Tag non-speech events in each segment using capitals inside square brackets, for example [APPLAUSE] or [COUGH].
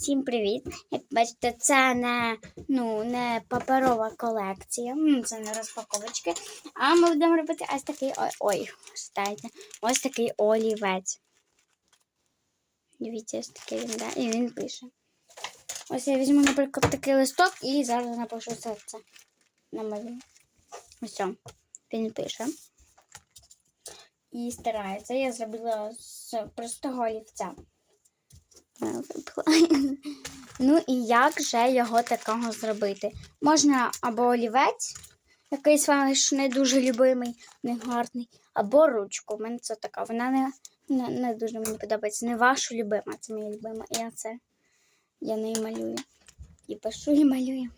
Всім привіт! Як бачите, це не, ну, не паперова колекція, це не розпаковочки. А ми будемо робити ось такий ой, читайте, ось такий олівець. Дивіться, ось такий він, да? і він пише. Ось я візьму, наприклад, такий листок і зараз напишу серце. на Намалюю. Ось він пише. І старається. Я зробила з простого олівця. [LAUGHS] Ну і як же його такого зробити? Можна або олівець, якийсь ваш не дуже любимий, не гарний, або ручку. У мене це така. Вона не, не, не дуже мені подобається. Не ваша любима, це моя любима. І я це я нею малюю. І пишу і малюю.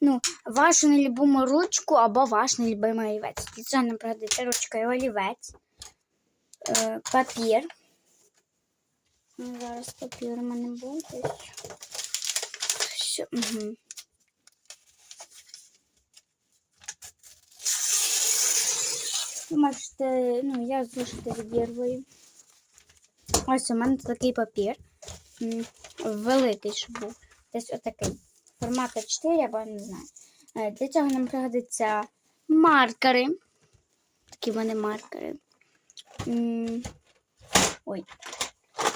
Ну, вашу нелюбиму ручку або ваш нелюбимий олівець. Для цього нам пригодиться ручка і олівець, е, папір. Ну, Зараз папір у мене буде. Все. Угу. Можете, ну, я зошити відірвую. Ось у мене такий папір. Великий, щоб був. Десь отакий. Формату 4 або не знаю. Е, Для цього нам пригодиться маркери. Такі в мене маркери. Ой,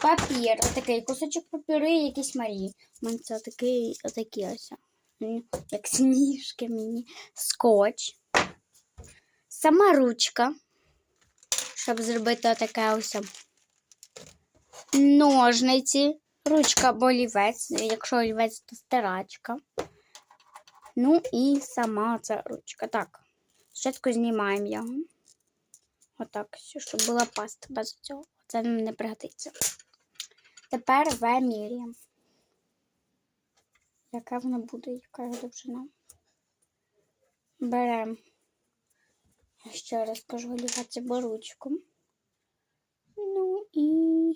папір, отакий кусочок папіру і якісь марії. У мене це отакий, ось. Як сніжки мені. Скотч. Сама ручка. Щоб зробити отаке ось. Ножниці. Ручка або олівець. Якщо олівець, то стирачка. Ну і сама ця ручка. Так. Спочатку знімаємо його. Отак, щоб була паста без цього. Це нам не пригодиться. Тепер вимірюємо. Яка вона буде, яка довжина? Беремо. Ще раз кажу, олівець або ручку. Ну і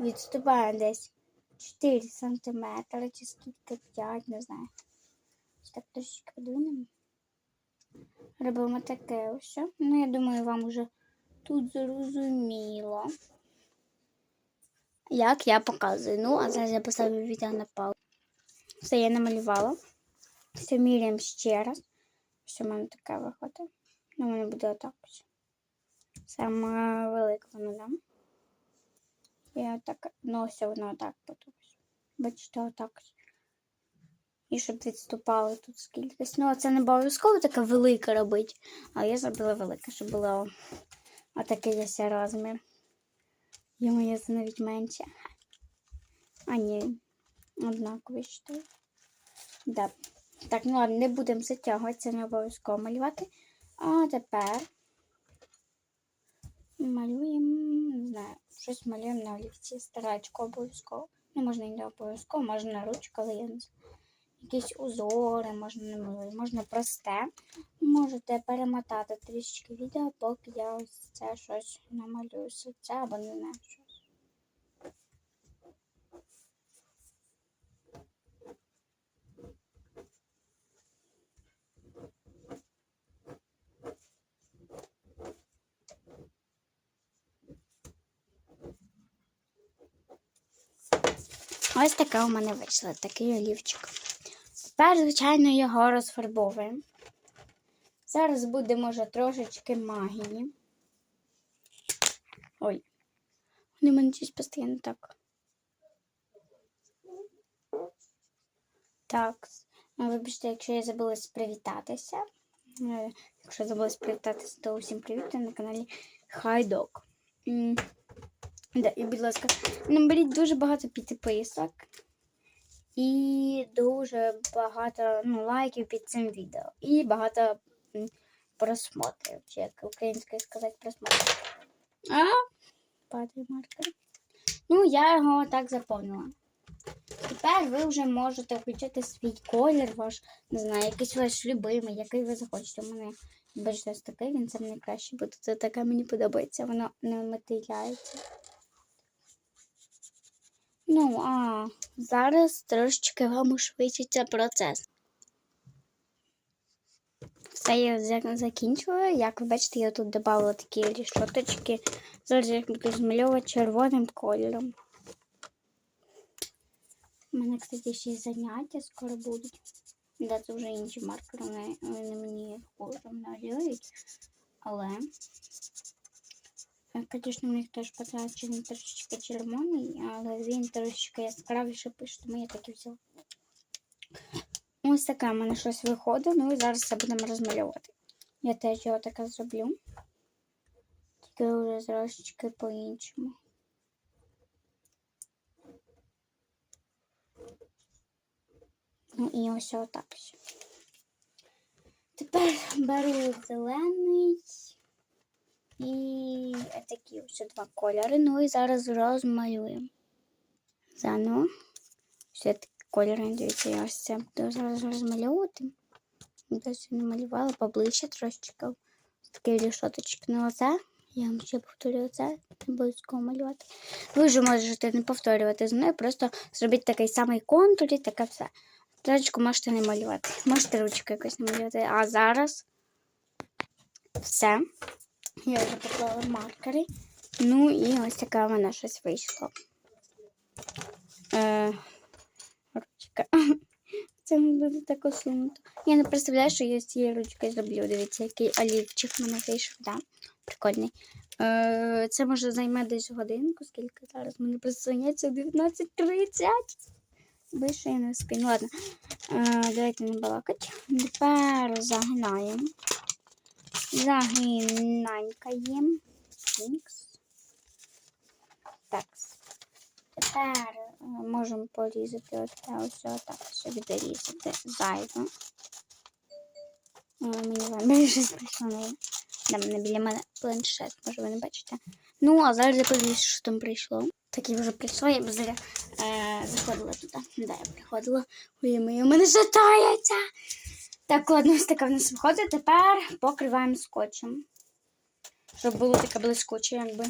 відступаємо десь 4 сантиметри чи скільки 5, не знаю. Ось Так трошечки подвинемо. Робимо таке ось. Ну, я думаю, вам вже тут зрозуміло. Як я показую. Ну, а зараз я поставлю відео на паузу. Все, я намалювала. Все міряємо ще раз. Все в мене таке виходить. Ну, мене буде отак. Саме велика вона дам. І отак, ну ось воно отак потім. Бачите, отак. І щоб відступало тут скільки. Ну, а це не обов'язково таке велике робити. А я зробила велике, щоб було отакий ось розмір. Йому це навіть менше. А ні, однаково що. Да. Так, ну ладно, не будемо затягувати, це не обов'язково малювати. А тепер малюємо, не знаю, щось малюємо на олівці. Старачку обов'язково. Не можна і не обов'язково, можна на ручку, але я не знаю. Якісь узори, можна можна просте. Можете перемотати трішечки відео, поки я ось це щось намалюю. Це або не знаю щось. Ось таке у мене вийшло, такий олівчик. Тепер, звичайно, його розфарбовуємо. Зараз буде, може, трошечки магії. Ой, вони в мене щось постійно так. Так, ну, вибачте, якщо я забулась привітатися. Е, Якщо забулась привітатися, то усім привіт на каналі Хайдок. Да, і, будь ласка, наберіть дуже багато підписок і дуже багато ну, лайків під цим відео. І багато просмотрів, чи як українською сказати просмотрів. А? Падає. Ну, я його так заповнила. Тепер ви вже можете включити свій колір, ваш, не знаю, якийсь ваш любимий, який ви захочете. У мене, бачите, такий, він це найкраще буде. Це таке мені подобається, воно не мотиляється. Ну, а зараз трошечки вам ушвидшиться процес. Все я за- закінчила. Як ви бачите, я тут додала такі рішоточки. Зараз я буду змальовувати червоним кольором. У мене, кстати, ще заняття скоро будуть. Да, це вже інші маркери, вони, мені хуже малюють. Але, звісно, у них теж потрачений трошечки червоний, але він трошечки яскравіше пише, тому я так і взяла. Ось таке в мене щось виходить, ну і зараз це будемо розмальовувати. Я теж його таке зроблю. Тільки вже трошечки по-іншому. Ну і ось отак. Тепер беру зелений і такі ось два кольори. Ну і зараз розмалюємо. Заново. Все такі кольори, дивіться, я ось це буду зараз розмальовувати. Досі намалювала поближче трошечки. Ось Такі рішоточки. Ну оце. Я вам ще повторюю це, не обов'язково малювати. Ви вже можете не повторювати з мною, просто зробіть такий самий контур і таке все. Ручку можете не малювати. Можете ручку якось намалювати. А зараз все. Я вже поклала маркери. Ну і ось таке в мене щось вийшло. Е, ручка. [LAUGHS] Це буде так усунуто. Я не представляю, що я з цією ручкою зроблю. Дивіться, який олівчик в мене вийшов. Да? Прикольний. Е, це може займе десь годинку, скільки зараз мені заняття 19.30. Більше я не встиг. Ну ладно. Е, давайте не балакать. Тепер загинаємо. Загинанькаємо. Так. Тепер е, можемо порізати оце ось отак, щоб відрізати зайве. Е, Мені вам щось прийшло на мене біля мене планшет, може ви не бачите. Ну, а зараз я подивлюсь, що там прийшло. Так я вже прийшла, я б зря е, заходила туди. Да, я приходила. Ой, моє, у мене шатається. Так, ладно, ось така в нас виходить. Тепер покриваємо скотчем. Щоб було таке блискуче, якби.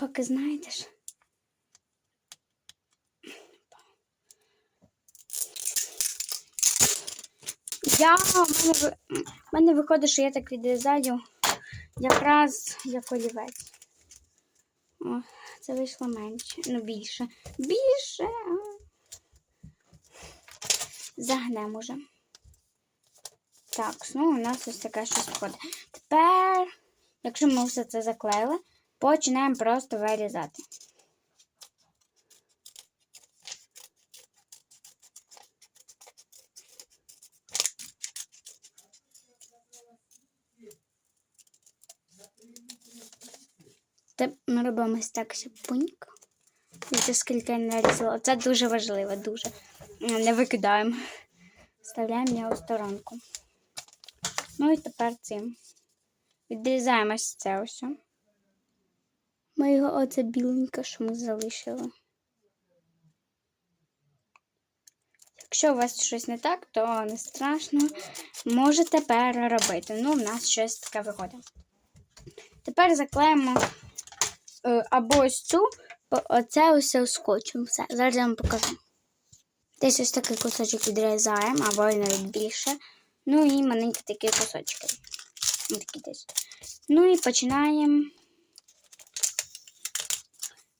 Поки знаєте ж. Я, в мене, мене виходить, що я так відрізаю якраз як олівець. О, це вийшло менше. Ну, більше. Більше. Загнемо уже. Так, ну у нас ось таке щось виходить. Тепер, якщо ми все це заклеїли, починаємо просто вирізати. Теп ми робимо ось так шипунько. Дивіться, скільки я нарізала. Це дуже важливо, дуже. Не викидаємо. Вставляємо його в сторонку. Ну і тепер цим. Відрізаємо ось це ось. Ми його оце біленьке, що ми залишили. Якщо у вас щось не так, то не страшно. Можете переробити. Ну, в нас щось таке виходить. Тепер заклеїмо е, або ось цю, оце ось скотчем. Все. Зараз я вам покажу. Десь ось такий кусочок відрізаємо, або й навіть більше. Ну і маленькі такі кусочки. Такі десь. Ну і починаємо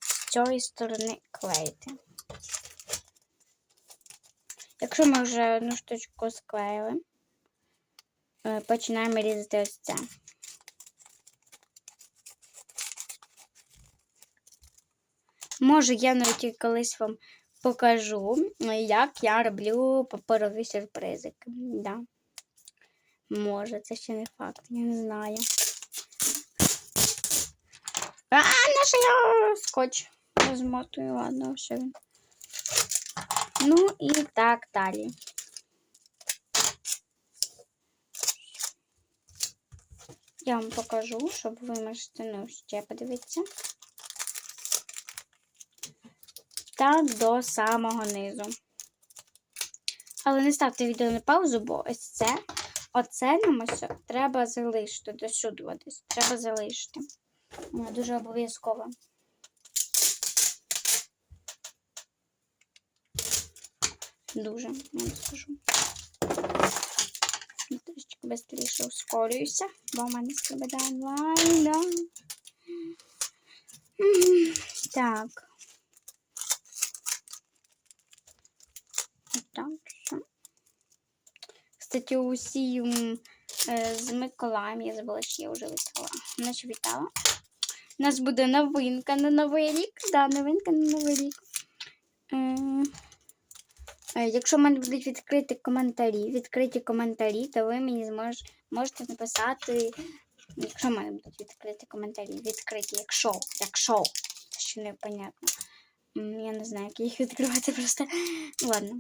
з цієї сторони клеїти. Якщо ми вже одну штучку склеїли, е, починаємо різати ось це. Може, я навіть колись вам покажу, як я роблю паперові сюрпризики. Да. Може, це ще не факт, я не знаю. А, наш я скотч розмотую, ладно, все. Ну і так далі. Я вам покажу, щоб ви можете ну, ще подивитися. Так до самого низу. Але не ставте відео на паузу, бо ось це, оце нам ось треба залишити. До сюди десь. Треба залишити. Воно дуже обов'язково. Дуже, я скажу. Трішки швидше ускорююся, бо в мене складає онлайн. Да. Так. Так, все. Кстати, усі е, з Миколаєм, я забула, що я вже вітала. Наче вітала. У нас буде новинка на Новий рік. Да, новинка на Новий рік. Е, е, Якщо в мене будуть відкриті коментарі, відкриті коментарі, то ви мені змож, можете написати. Якщо в мене будуть відкриті коментарі, відкриті, якщо, якщо, це ще не понятно. Я не знаю, як їх відкривати просто. Ладно.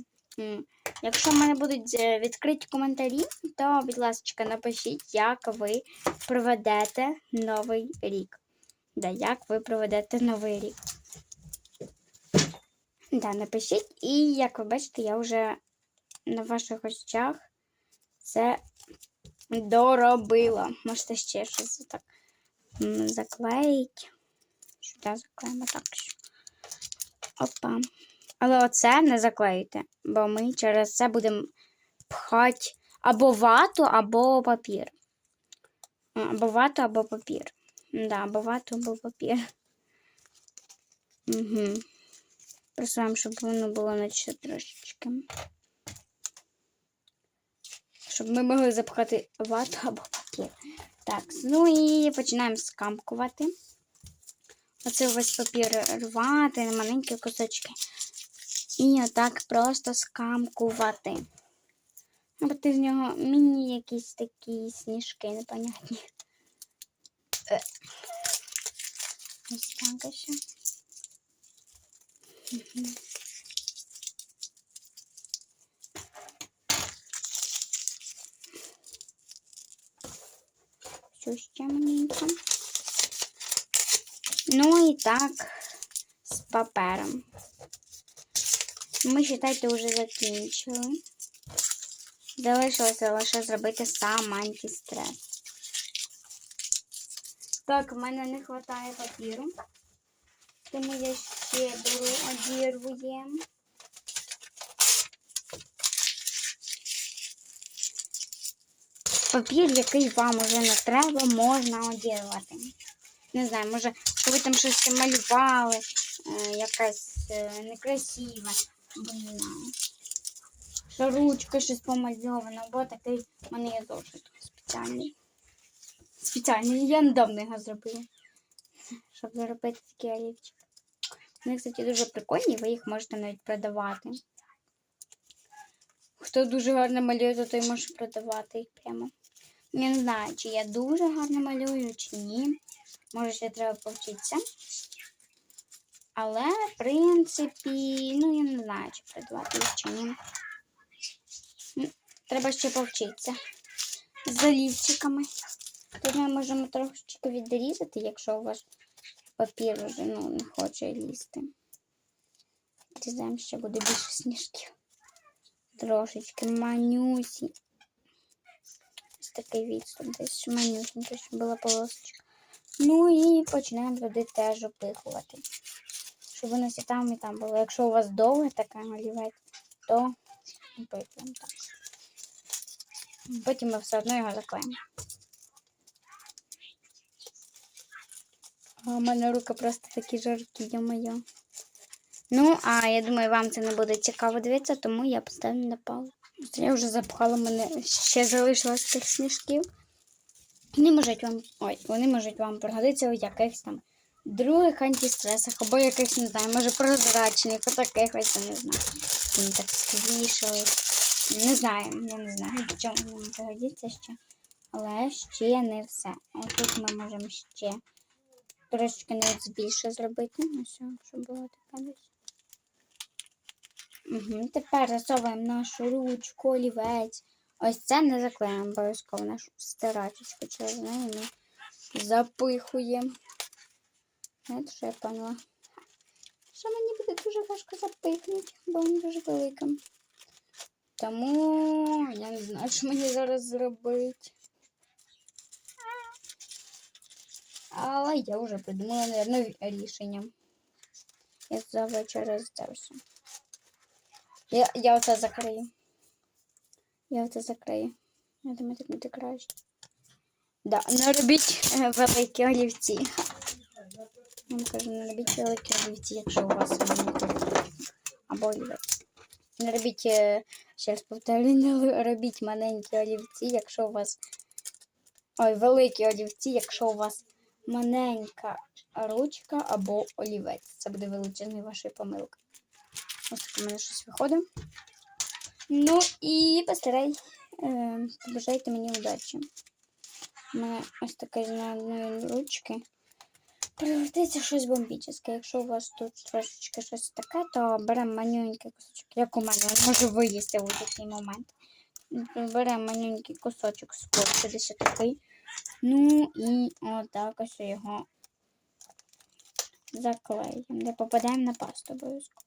Якщо в мене будуть е, відкриті коментарі, то, будь ласка, напишіть, як ви проведете новий рік. Да, як ви проведете новий рік. Да, напишіть. І як ви бачите, я вже на ваших очах це доробила. Можете ще щось так м, заклеїти. Сюди заклеїмо так. Опа. Але оце не заклеїте, бо ми через це будемо пхати або вату, або папір. Або вату, або папір. Да, або вату, або папір. Угу. Присуваємо, щоб воно було наче трошечки. Щоб ми могли запхати вату або папір. Так, ну і починаємо скамкувати. Оце весь папір рвати на маленькі кусочки. І отак просто скамкувати. Робити з нього міні якісь такі сніжки непонятні. Е. Ось так. Мгм. Що ще маленько. Ну і так з папером. Ми, вважайте, вже закінчили. Залишилося лише зробити сам антистрес. Так, в мене не вистачає папіру. Тому я ще беру одірвуємо. Папір, який вам уже не треба, можна одірвати. Не знаю, може, коли там щось малювали, е, якась е, некрасиве, Що ручка щось помальована, бо такий в мене є зошит спеціальний. Спеціальний, я недавно його зробила. Щоб заробити такий олівчик. Вони, кстати, дуже прикольні, ви їх можете навіть продавати. Хто дуже гарно малює, то той може продавати їх прямо. Я не знаю, чи я дуже гарно малюю, чи ні. Може, ще треба повчитися. Але, в принципі, ну, я не знаю, чи продавати їх, чи ні. Треба ще повчитися. З олівчиками. Тут ми можемо трошечки відрізати, якщо у вас папір вже ну, не хоче лізти. Відрізаємо, ще буде більше сніжків. Трошечки манюсі. Ось такий відступ, десь манюсенький, щоб була полосочка. Ну і починаємо туди теж опихувати. Щоб у нас там, і там було. Якщо у вас довге така олівець, то опихуємо так. Потім ми все одно його заклеїмо. У мене руки просто такі жаркі, я-моє. Ну, а я думаю, вам це не буде цікаво дивитися, тому я поставлю на паузу. Я вже запхала мене, ще залишилось тих сніжків. Вони можуть вам. Ой, вони можуть вам пригодитися у якихось там других антистресах, або якихось, не знаю, може прозрачних, отаких ось, я не знаю. Вони так свішали. Не знаю, я не знаю, в чому вони пригодиться ще. Але ще не все. Ось тут ми можемо ще трошечки навіть більше зробити. Ось, щоб було таке десь. Угу. Тепер засовуємо нашу ручку, олівець. Ось це не заклеїмо обов'язково нашу стирачечку через неї ми запихуємо. Знаєте, що я поняла? Що мені буде дуже важко запихнути, бо він дуже великий. Тому я не знаю, що мені зараз зробити. Але я вже придумала, мабуть, рішення. Я завжди через це все. Я, я оце закрию. Я оце закрию. Я думаю, так буде краще. Да, не робіть е, великі олівці. Я вам кажу, не робіть великі олівці, якщо у вас маленькі олівці. або. Не робіть, е, ще раз повторюю, не робіть маленькі олівці, якщо у вас. Ой, великі олівці, якщо у вас маленька ручка або олівець. Це буде величезною вашою помилкою. Ось так у мене щось виходить. Ну і постарай, е, побажайте мені удачі. У мене ось таке з ручки. Прилетиться щось бомбічне. Якщо у вас тут трошечки щось таке, то беремо манюнький кусочок, як у мене, він може вилізти у такий момент. Беремо манюнький кусочок скотчу, десь такий. Ну і отак ось його заклеїмо. Не попадаємо на пасту обов'язково.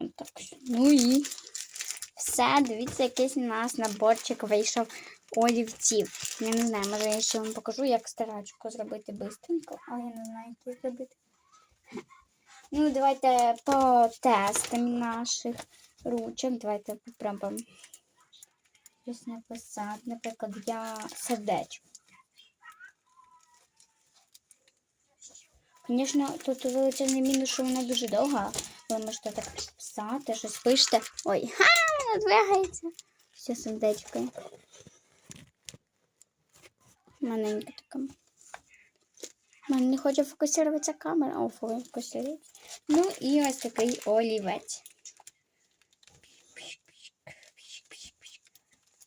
Отак. Ну і все, дивіться, якийсь у нас наборчик вийшов олівців. Я не знаю, може я ще вам покажу, як старачку зробити бистренько, але я не знаю, як зробити. Ну, давайте потестимо наших ручок. Давайте попробуємо щось написати. Наприклад, я сердечко. Звісно, тут величезний мінус, що вона дуже довга. Ви можете так писати, щось пишете. Ой, ха, двигається. Все сердечко. Маленька така. Мене не хоче фокусуватися камера, о, фокусується. Ну і ось такий олівець.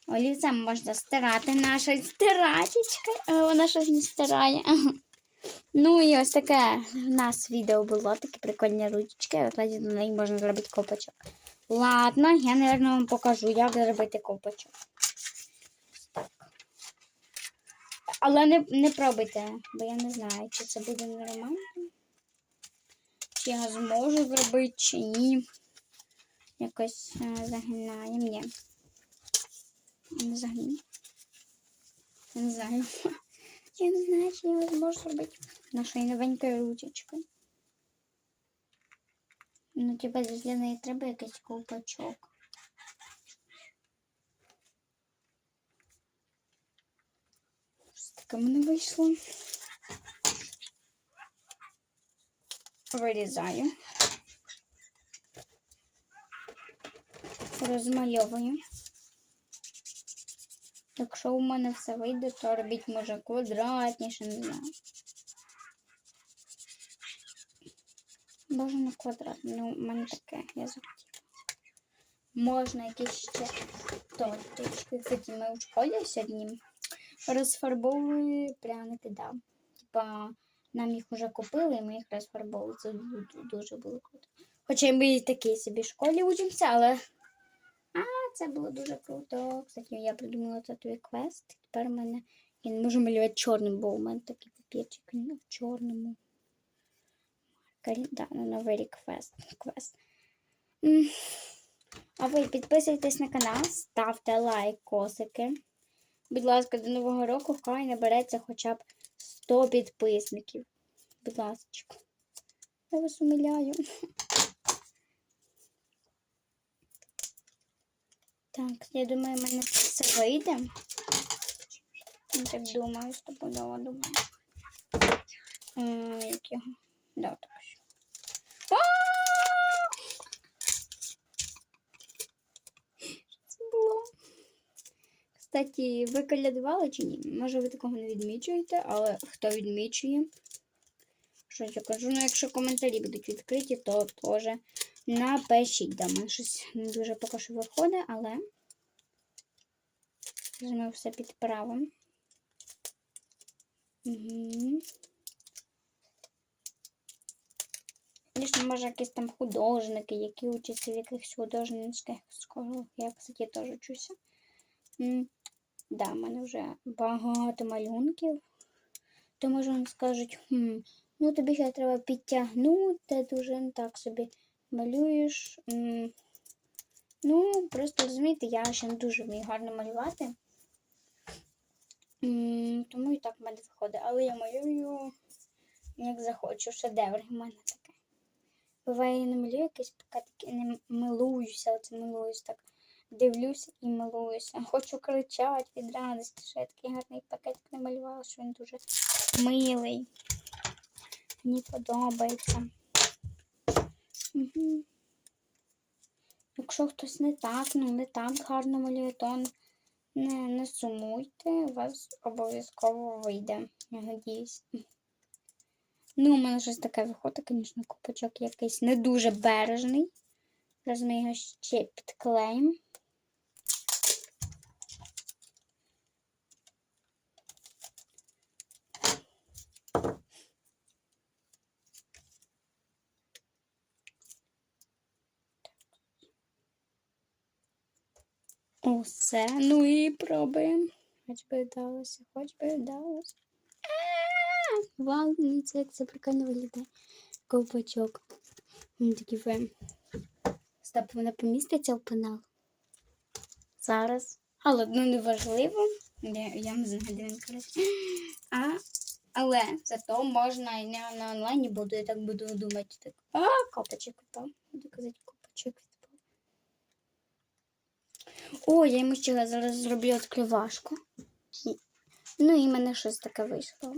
Олівцем можна стирати нашою стирачечкою, але вона щось не стирає. [LAUGHS] Ну і ось таке в нас відео було, такі прикольні ручки. От на неї можна зробити копачок. Ладно, я, мабуть, вам покажу, як зробити копачок. Так. Але не, не пробуйте, бо я не знаю, чи це буде нормально. Чи я зможу зробити, чи ні. Якось е, загинаємо. Ні. Не загину. Я не знаю. [LAUGHS] Я не знаю, чи я зможу зробити нашою новенькою ручечкою. Ну, типа, для неї треба якийсь ковпачок. Щось таке мене вийшло. Вирізаю. Розмальовую. Якщо у мене все вийде, то робіть може квадратніше, не знаю. Боже, не квадрат. Ну, таке, я захотіла. Можна якісь ще точечки. Кстати, ми у школі сьогодні розфарбовували пряники, да. Типа, нам їх вже купили, і ми їх розфарбовували. Це дуже було круто. Хоча ми і в такій собі школі учимося, але а, це було дуже круто. Кстати, я придумала татовий квест. Тепер у мене я не можу малювати чорним, бо у мене такий папірчик в чорному. На новий рік квест. А ви підписуйтесь на канал, ставте лайк, косики. Будь ласка, до Нового року хай набереться хоча б 100 підписників. Будь ласка. Я вас умиляю. Так, я думаю, в мене все вийде. Я так думаю, стопудово думаю. М, Як його? Да. ось. А! Що Це було. Кстати, ви колядували чи ні? Може ви такого не відмічуєте, але хто відмічує? Що я кажу? Ну, якщо коментарі будуть відкриті, то теж напишіть. Да, мене щось не дуже поки що виходить, але ми все підправимо. Угу. Звісно, може, якісь там художники, які учаться в якихось художницьких школах. Я, кстати, теж учуся. М, Да, в мене вже багато малюнків. То може вони скажуть, хм, ну тобі ще треба підтягнути, ти вже так собі малюєш. М, Ну, просто розумієте, я ще не дуже вмію гарно малювати. М, Тому і так в мене виходить. Але я малюю як захочу. Шедевр в мене таке. Буває, я не малюю якесь поки таке не милуюся, оце милуюсь так. Дивлюся і милуюся. Хочу кричати від радості, що я такий гарний пакетик намалювала, що він дуже милий. Мені подобається. Угу. Якщо хтось не так, ну не так гарно малює, то не, не сумуйте, у вас обов'язково вийде. Я надіюсь. Ну, у мене щось таке виходить, звісно, купочок якийсь не дуже бережний. Зараз ми його ще підклеїмо. Усе, ну і пробуємо. Хоч би вдалося, хоч би вдалося. Вау, дивіться, як це прикольно виглядає. Ковпачок. Він такий фем. Стоп, вона поміститься в пенал. Зараз. Але ну не важливо. Я, я не знаю, де він коротше. А, але зато можна і не на онлайні буду, я так буду думати. Так, а, копачок впав. Буду казати, копачок. О, я йому ще зараз зроблю відкривашку. Ну і в мене щось таке вийшло.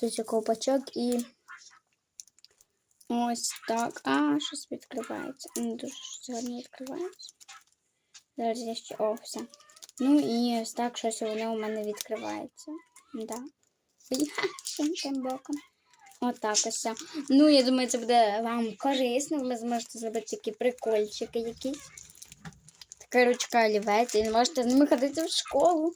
Тут ось ковпачок і ось так. А, щось відкривається. Не дуже гарно відкривається. Зараз я ще о, все. Ну і ось так щось воно у мене відкривається. Да. Тим боком. Отак ось. Ну, я думаю, це буде вам корисно. Ви зможете зробити такі прикольчики якісь. Ручка олівець, і можете з ними ходити в школу.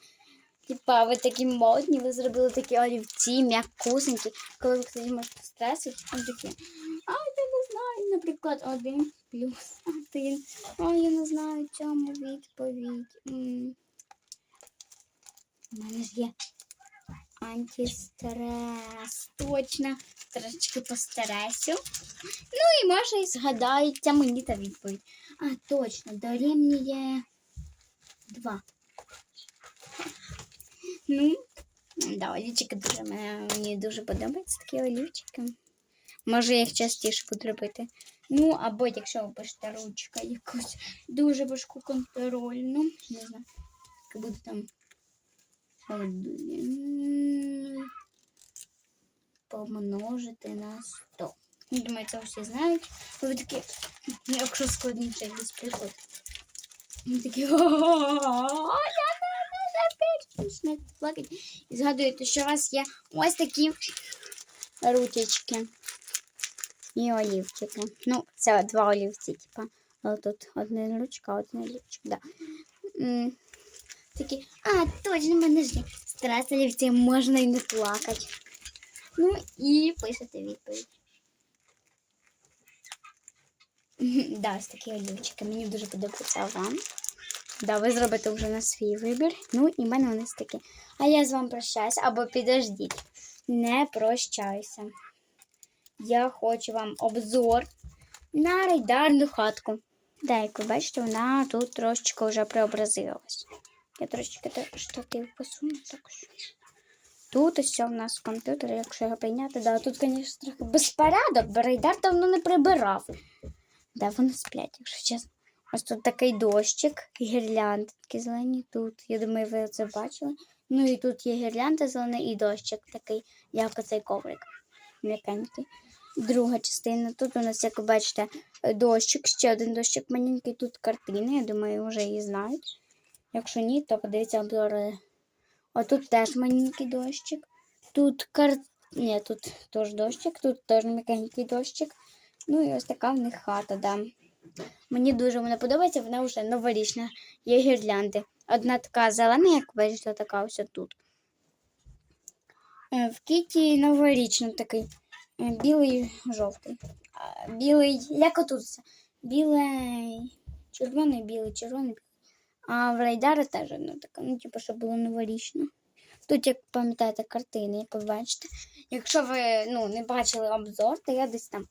Типа, ви такі модні, ви зробили такі олівці, м'якусенькі. Коли ви кстати, можете стресити, там такі. А, я не знаю, наприклад, один плюс один. А, я не знаю цьому відповідь. М. У мене ж є антистрес. Точно. Трошечки постараюся. Ну і може і згадається мені та відповідь. А, точно, дорівнює два. Ну, да, олівчики дуже мені дуже подобаються такі олівчики. Може, я їх частіше буду. Ну, або якщо ви пишете ручка якусь дуже важку контрольну, не знаю, яка буде там помножити на 100. Я думаю, це всі знають. Ви такі, якщо складніше якийсь приклад. Вони такі я не почнете плакати. І згадуєте, що у вас є ось такі ручечки і олівчики. Ну, це два олівці, типа. Але тут одна ручка, одна олівчик, да. Такі, а, точно, мене ж є олівці, можна і не плакати. Ну і пишете відповідь. Да, ось такі олівчики. Мені дуже подобається вам. Да, ви зробите вже на свій вибір. Ну, і в мене вони такі. А я з вами прощаюся або підождіть. Не прощаюся. Я хочу вам обзор на рейдарну хатку. Да, як ви бачите, вона тут трошечки вже преобразилась. Я трошечки штатив посуну також. Тут ось у нас комп'ютер, якщо його прийняти, да, тут, звісно, трохи безпорядок, бо рейдар давно не прибирав. Да, вони сплять, якщо чесно. Ось тут такий дощик, гірлянди такі зелені тут. Я думаю, ви це бачили. Ну і тут є гірлянда зелена і дощик такий, як оцей коврик. М'якенький. Друга частина. Тут у нас, як ви бачите, дощик, ще один дощик маленький, тут картини. Я думаю, вже її знають. Якщо ні, то подивіться обзори. А тут теж маленький дощик. Тут кар... Ні, тут теж дощик, тут теж м'якенький дощик. Ну і ось така в них хата, да. Мені дуже вона подобається, вона вже новорічна. Є гірлянди. Одна така зелена, як бачите, така ось тут. Е, В кіті новорічний такий. е, Білий, жовтий. Білий, як отут. Білий, червоний, білий, червоний. А в райдари теж одна така, ну, типу, щоб було новорічно. Тут, як пам'ятаєте, картини, як ви бачите. Якщо ви ну, не бачили обзор, то я десь там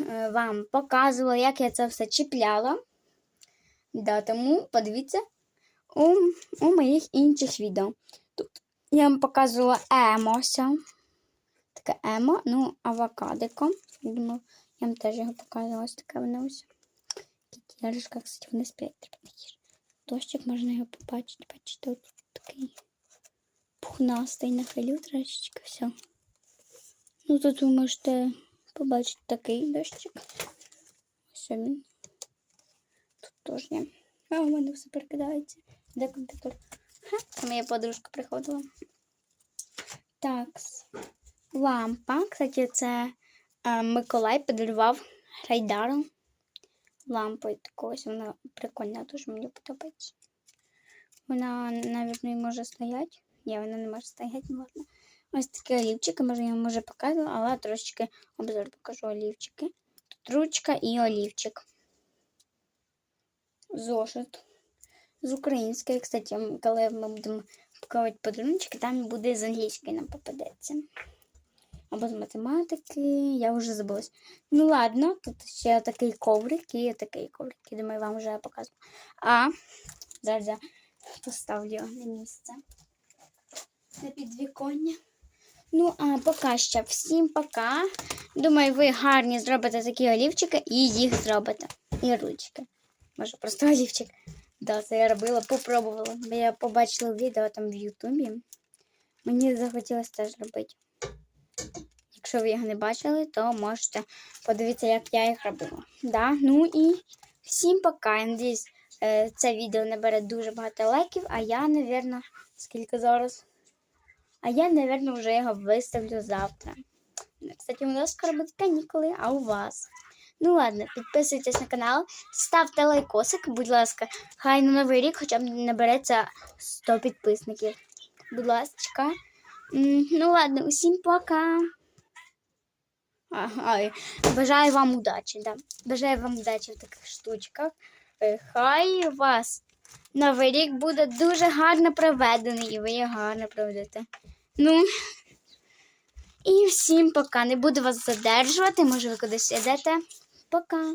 е, вам показувала, як я це все чіпляла. Да, тому подивіться у, у моїх інших відео. Тут я вам показувала емося. Таке емо, ну, авокадико. Думаю, я вам теж його показувала. Ось таке воно ось. Кітяришка, кстати, вони сплять. Треба їх. Дощик можна його побачити. Бачите, ось такий. пухнастий нахилю трошечки все. Ну тут ви можете побачити такий дощик. Ось він. Тут теж є. А у мене все перекидається. Де комп'ютер? Ха, моя подружка приходила. Так. Лампа. Кстати, це е, Миколай подарував Райдару. Лампу таку вона прикольна, дуже мені подобається. Вона, навіть, не може стояти. Ні, вона не може стояти, можна. Ось такі олівчики, може, я вам вже показувала, але трошечки обзор покажу олівчики. Тут ручка і олівчик. Зошит. З української, кстати, коли ми будемо пакувати подарунки, там буде з англійської нам попадеться. Або з математики, я вже забулась. Ну ладно, тут ще такий коврик і такий коврик. Я думаю, вам вже показувала. А зараз я поставлю його на місце. На підвіконня. Ну, а поки що всім пока. Думаю, ви гарні зробите такі олівчики і їх зробите. І ручки. Може, просто олівчик. Да, це я робила, попробувала. Я побачила відео там в Ютубі. Мені захотілося теж робити. Якщо ви його не бачили, то можете подивитися, як я їх робила. Да? Ну і всім пока. Я надіюсь, е, це відео набере дуже багато лайків, а я, напевно, скільки зараз? А я, напевно, вже його виставлю завтра. Кстати, у нас скоро будуть канікули, а у вас. Ну ладно, підписуйтесь на канал, ставте лайкосик, будь ласка. Хай на новий рік хоча б набереться 100 підписників. Будь ласка. Ну ладно, усім пока. Ага, бажаю вам удачі. Да. Бажаю вам удачі в таких штучках. Е, Хай вас новий рік буде дуже гарно проведений, і ви його гарно проведете. Ну. І всім пока. Не буду вас задержувати. Може, ви кудись йдете. Пока.